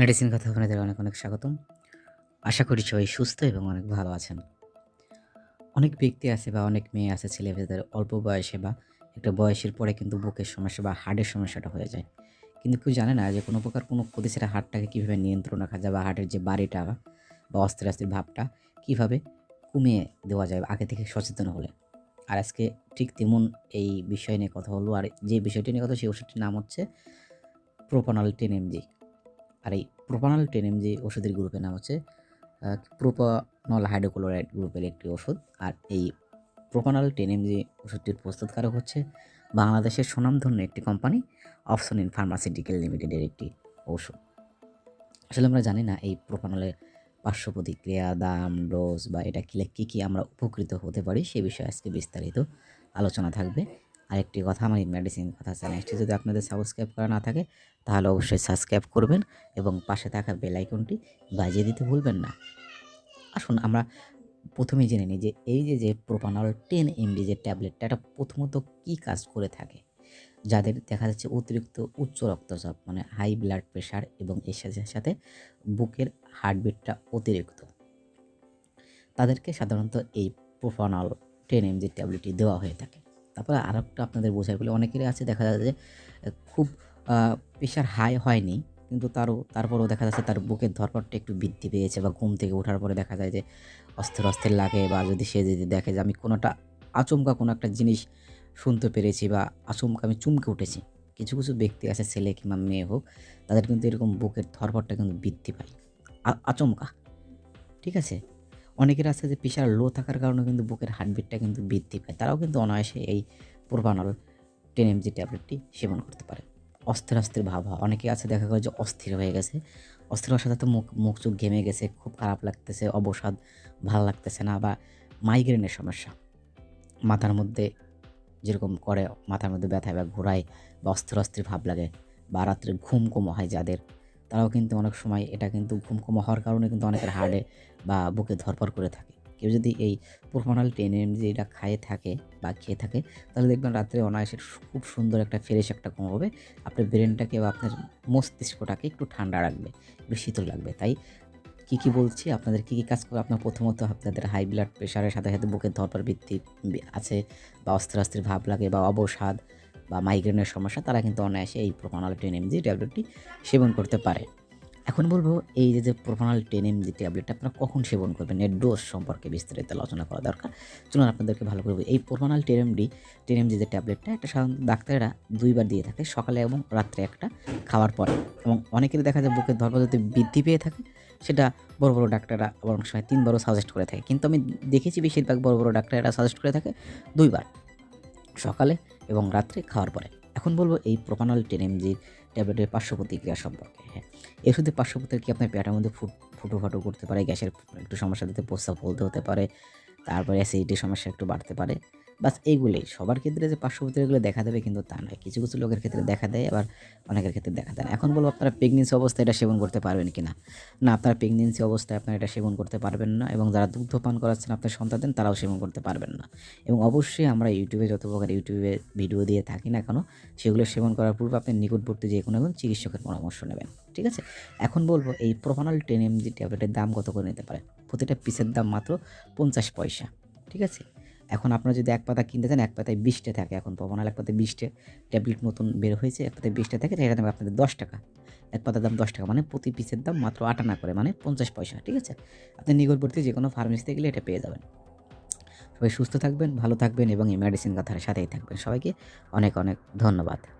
Medicine কথা আপনাদের অনেক অনেক স্বাগতম। আশা করি সবাই সুস্থ এবং অনেক ভালো আছেন। অনেক ব্যক্তি আছে বা অনেক মেয়ে আছে ছেলে মেয়েদের অল্প বয়সে বা একটা বয়সের পরে কিন্তু বুকের সমস্যা বা হার্টের সমস্যাটা হয়ে যায়। কিন্তু কেউ জানে না যে কোনো প্রকার কোনো ক্ষতি সেটা হার্টটাকে কীভাবে নিয়ন্ত্রণ রাখা যায় বা হার্টের যে বাড়িটা বা অস্থির অস্থির ভাবটা কীভাবে কমিয়ে দেওয়া যায় আগে থেকে সচেতন হলে। আর আজকে ঠিক তেমন এই বিষয় নিয়ে কথা হলো আর যে বিষয়টি নিয়ে কথা সেই ওষুধটির নাম হচ্ছে প্রোপানল টেন এমজি। আর এই প্রোপানল টেন এমজি ওষুধের গ্রুপের নাম হচ্ছে প্রোপানল হাইড্রোক্লোরাইড গ্রুপের একটি ওষুধ। আর এই প্রোপানল টেন এমজি ওষুধটির প্রস্তুতকারক হচ্ছে বাংলাদেশের সুনামধন্য একটি কোম্পানি অপশন ইন ফার্মাসিউটিক্যাল লিমিটেডের একটি ওষুধ। আসলে আমরা জানি না এই প্রোপানলের পার্শ্ব প্রতিক্রিয়া, দাম ডোজ বা এটা খেলে কী কী আমরা উপকৃত হতে পারি, সে বিষয়ে আজকে বিস্তারিত আলোচনা থাকবে। আরেকটি কথা আমার মেডিসিন কথা চ্যানেলটি যদি আপনাদের সাবস্ক্রাইব করা না থাকে, তাহলে অবশ্যই সাবস্ক্রাইব করবেন এবং পাশে থাকা বেল আইকনটি বাজিয়ে দিতে ভুলবেন না। আসুন আমরা প্রথমেই জেনে নিই যে এই যে যে প্রোপানল টেন এমডি যে ট্যাবলেটটা এটা প্রথমত কী কাজ করে থাকে? যাদের দেখা যাচ্ছে অতিরিক্ত উচ্চ রক্তচাপ মানে হাই ব্লাড প্রেশার এবং এর সাথে সাথে বুকের হার্টবিটটা অতিরিক্ত। তাদেরকে সাধারণত এই প্রোপানল টেন এমজি ট্যাবলেটটি দেওয়া হয়ে থাকে। তারপরে আর একটা আপনাদের বোঝাই বলে, অনেকেরই আছে দেখা যায় যে, খুব প্রেশার হাই হয়নি, কিন্তু তারও, তারপরেও দেখা যাচ্ছে তার বুকের ধরপটটা একটু বৃদ্ধি পেয়েছে বা ঘুম থেকে ওঠার পরে দেখা যায় যে, অস্থির অস্থির লাগে বা যদি সে যদি দেখে যে আমি কোনোটা আচমকা কোনো একটা জিনিস শুনতে পেরেছি বা আচমকা আমি চমকে উঠেছি, কিছু কিছু ব্যক্তি আছে ছেলে কিংবা মেয়ে হোক, তাদের কিন্তু এরকম বুকের ধরপটটা কিন্তু বৃদ্ধি পায় আচমকা, ঠিক আছে? অনেকের আছে যে প্রেশার লো থাকার কারণে কিন্তু বুকের হার্টবিটটা কিন্তু বৃদ্ধি পায়। তারাও কিন্তু অনায়াসে এই প্রোপানল টেন এমজি ট্যাবলেটটি সেবন করতে পারে। অস্থির অস্থির ভাব হয়। অনেকে আছে দেখা গেল যে অস্থির হয়ে গেছে। অস্থির হওয়ার সাথে মুখ মুখ চোখ ঘেমে গেছে, খুব খারাপ লাগতেছে, অবসাদ ভালো লাগতেছে না বা মাইগ্রেনের সমস্যা। মাথার মধ্যে যেরকম করে মাথার মধ্যে ব্যথা বা ঘোরায় বা অস্থির অস্থির ভাব লাগে বা রাত্রে ঘুম কম হয় যাদের তারাও কিন্তু অনেক সময় এটা কিন্তু ঘুম কম হওয়ার কারণে কিন্তু অনেকের হাড়ে বা বুকে ধরপর করে থাকে। কেউ যদি এই প্রোপানল টেন এম এটা খায়ে থাকে বা খেয়ে থাকে, তাহলে দেখবেন রাত্রে অনায়াসে খুব সুন্দর একটা ফ্রেশ একটা ঘুম হবে। আপনার ব্রেনটাকে বা আপনার মস্তিষ্কটাকে একটু ঠান্ডা রাখবে, একটু শীতল লাগবে তাই কী কী বলছি? আপনাদের কী কী কাজ করে? আপনার প্রথমত আপনাদের হাই ব্লাড প্রেশারের সাথে সাথে বুকের ধরপর বৃদ্ধি আছে বা অস্থির অস্থির ভাব লাগে বা অবসাদ বা মাইগ্রেনের সমস্যা, তারা কিন্তু অনায়াসে এই প্রোপানল টেন এমজি ট্যাবলেটটি সেবন করতে পারে। এখন বলব, এই যে যে টেন এমজি ট্যাবলেটটা আপনারা কখন সেবন করবেন, এর ডোজ সম্পর্কে বিস্তারিত আলোচনা করা দরকার। চলুন আপনাদেরকে ভালো করব এই propranolol ten MD ten MG যে ট্যাবলেটটা এটা সাধারণত ডাক্তারেরা দুইবার দিয়ে থাকে, সকালে এবং রাত্রে একটা খাওয়ার পরে। এবং অনেকেরই দেখা যায় বুকের ধর্ম যদি বৃদ্ধি পেয়ে থাকে, সেটা বড় বড় ডাক্তাররা অনেক সময় তিনবারও সাজেস্ট করে থাকে। কিন্তু আমি দেখেছি বেশিরভাগ বড় বড় ডাক্তাররা সাজেস্ট করে থাকে দুইবার। সকালে এবং রাত্রে খাওয়ার পরে। এখন বলব এই প্রোপানল টেন এমজির ট্যাবলেটের পার্শ্ব প্রতিক্রিয়া সম্পর্কে হ্যাঁ। এই ওষুধের পার্শ্ব প্রতিক্রিয়া আপনার পেটের মধ্যে ফুট ফুটো ফাটো করতে পারে, গ্যাসের একটু সমস্যা দিতে প্রস্তাব বলতে হতে পারে, তারপরে অ্যাসিডিটির সমস্যা একটু বাড়তে পারে। বাস এইগুলোই। সবার ক্ষেত্রে যে পার্শ্ব প্রতিক্রিয়াগুলো দেখা দেবে কিন্তু তা নয়। কিছু কিছু লোকের ক্ষেত্রে দেখা দেয়, আবার অনেকের ক্ষেত্রে দেখা দেয় এখন বলব আপনারা প্রেগনেন্সি অবস্থায় এটা সেবন করতে পারবেন কি না না আপনার প্রেগনেন্সি অবস্থায় আপনারা এটা সেবন করতে পারবেন না এবং যারা দুগ্ধপান করাচ্ছেন আপনার সন্তানদের, তারাও সেবন করতে পারবেন না। এবং অবশ্যই আমরা ইউটিউবে যত প্রকার ইউটিউবে ভিডিও দিয়ে থাকি না কেন, সেগুলো সেবন করার পূর্বে আপনি নিকটবর্তী যে কোনো একজন চিকিৎসকের পরামর্শ নেবেন। ঠিক আছে? এখন বলব এই প্রোপানল টেন এমজি ট্যাবলেটের দাম কত করে নিতে পারে? প্রতিটা পিসের দাম মাত্র পঞ্চাশ পয়সা। ঠিক আছে? এখন আপনারা যদি এক পাতা কিনতে চান, এক পাতায় বিশটা থাকে এখন প্রমাণাল এক পাতায় বিশটা ট্যাবলেট নতুন বের হয়েছে, এক পাতায় বিশটা থাকে, সেটা দাম আপনাদের দশ টাকা। এক পাতার দাম দশ টাকা মানে প্রতি পিসের দাম মাত্র আট আনা করে মানে পঞ্চাশ পয়সা, ঠিক আছে? আপনি নিকটবর্তী যে কোনো ফার্মেসিতে গেলে এটা পেয়ে যাবেন। সবাই সুস্থ থাকবেন, ভালো থাকবেন এবং এই মেডিসিন কথার সাথেই থাকবেন। সবাইকে অনেক অনেক ধন্যবাদ।